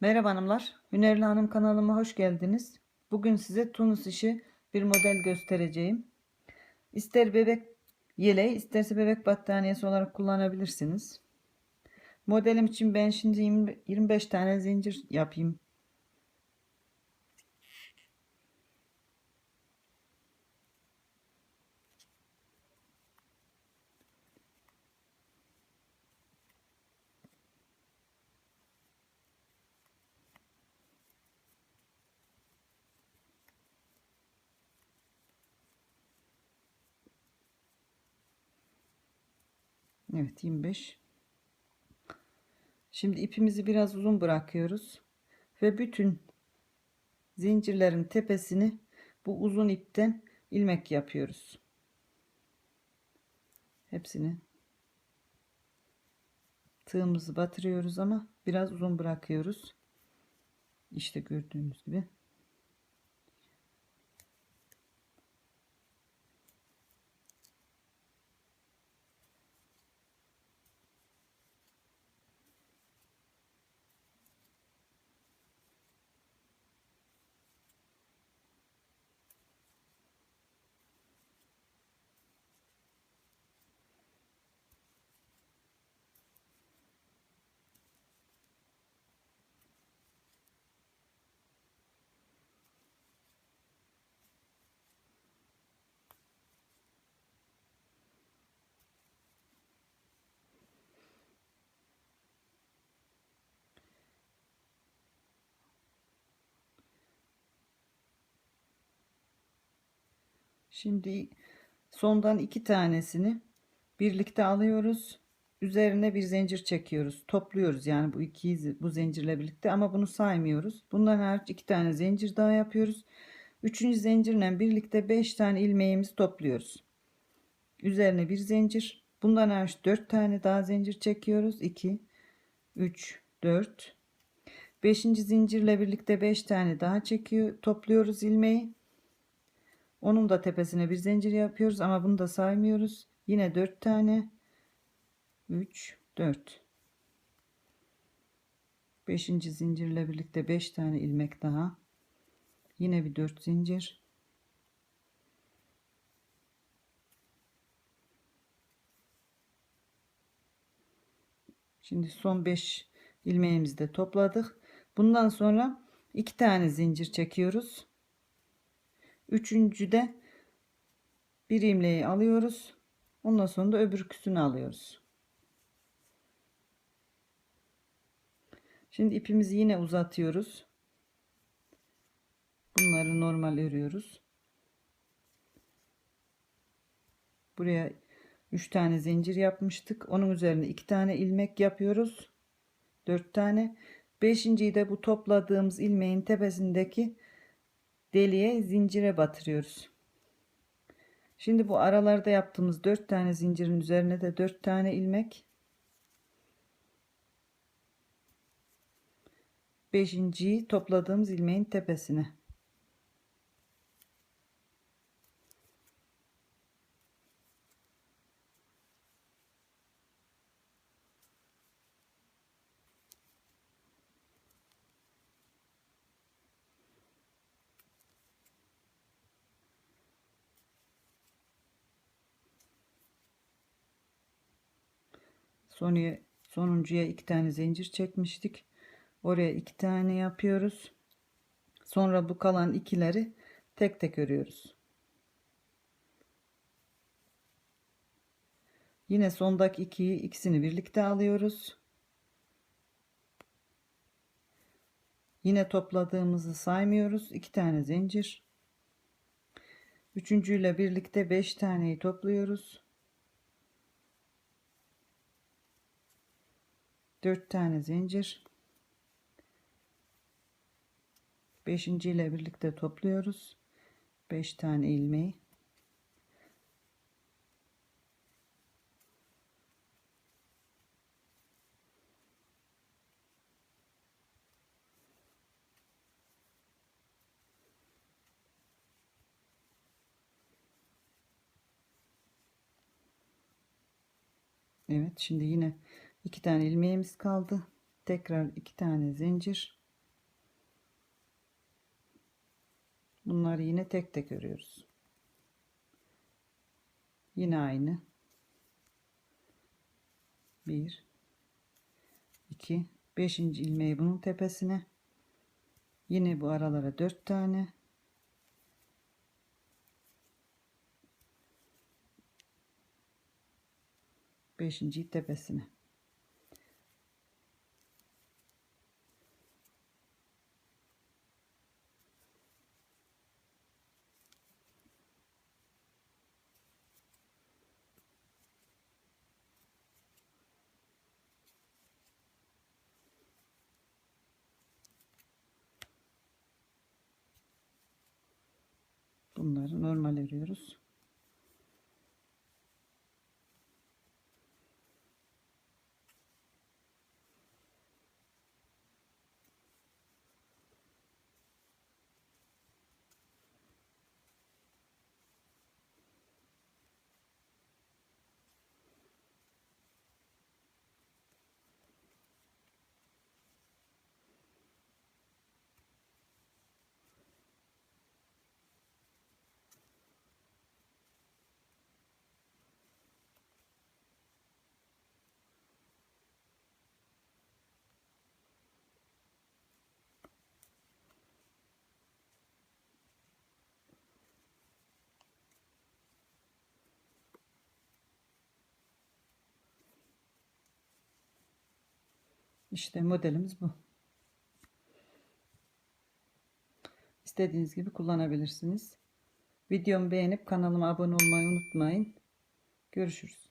Merhaba hanımlar. Hünerli Hanım kanalıma hoş geldiniz. Bugün size Tunus işi bir model göstereceğim. İster bebek yeleği isterse bebek battaniyesi olarak kullanabilirsiniz. Modelim için ben şimdi 20 25 tane zincir yapayım. Evet 25. Şimdi ipimizi biraz uzun bırakıyoruz. Ve bütün zincirlerin tepesini bu uzun ipten ilmek yapıyoruz. Hepsini tığımızı batırıyoruz ama biraz uzun bırakıyoruz. İşte gördüğünüz gibi. Şimdi sondan iki tanesini birlikte alıyoruz. Üzerine bir zincir çekiyoruz. Topluyoruz yani bu ikiyi bu zincirle birlikte ama bunu saymıyoruz. Bundan hariç iki tane zincir daha yapıyoruz. Üçüncü zincirle birlikte beş tane ilmeğimizi topluyoruz. Üzerine bir zincir. Bundan hariç dört tane daha zincir çekiyoruz. 2 3 4 Beşinci zincirle birlikte beş tane daha çekiyor. Topluyoruz ilmeği. Onun da tepesine bir zincir yapıyoruz ama bunu da saymıyoruz. Yine 4 tane. 3 4 5. zincirle birlikte 5 tane ilmek daha. Yine bir 4 zincir. Şimdi son 5 ilmeğimizi de topladık. Bundan sonra 2 tane zincir çekiyoruz. Üçüncüde bir ilmeği alıyoruz. Ondan sonra da öbürküsünü alıyoruz. Şimdi ipimizi yine uzatıyoruz. Bunları normal örüyoruz. Buraya 3 tane zincir yapmıştık. Onun üzerine 2 tane ilmek yapıyoruz. 4 tane. Beşinciyi de bu topladığımız ilmeğin tepesindeki deliğe zincire batırıyoruz. Şimdi bu aralarda yaptığımız 4 tane zincirin üzerine de 4 tane ilmek. Beşinciyi topladığımız ilmeğin tepesine. Sonuya, sonuncuya iki tane zincir çekmiştik. Oraya iki tane yapıyoruz. Sonra bu kalan ikileri tek tek örüyoruz. Yine sondaki ikiyi ikisini birlikte alıyoruz. Yine topladığımızı saymıyoruz. iki tane zincir. Üçüncüyle birlikte beş taneyi topluyoruz. 4 tane zincir 5. ile birlikte topluyoruz 5 tane ilmeği Evet şimdi yine iki tane ilmeğimiz kaldı. Tekrar iki tane zincir. Bunları yine tek tek örüyoruz. Yine aynı. 1 2 5. ilmeği bunun tepesine. Yine bu aralara 4 tane. Beşinci tepesine. Bunları normal örüyoruz. İşte modelimiz bu. İstediğiniz gibi kullanabilirsiniz. Videomu beğenip kanalıma abone olmayı unutmayın. Görüşürüz.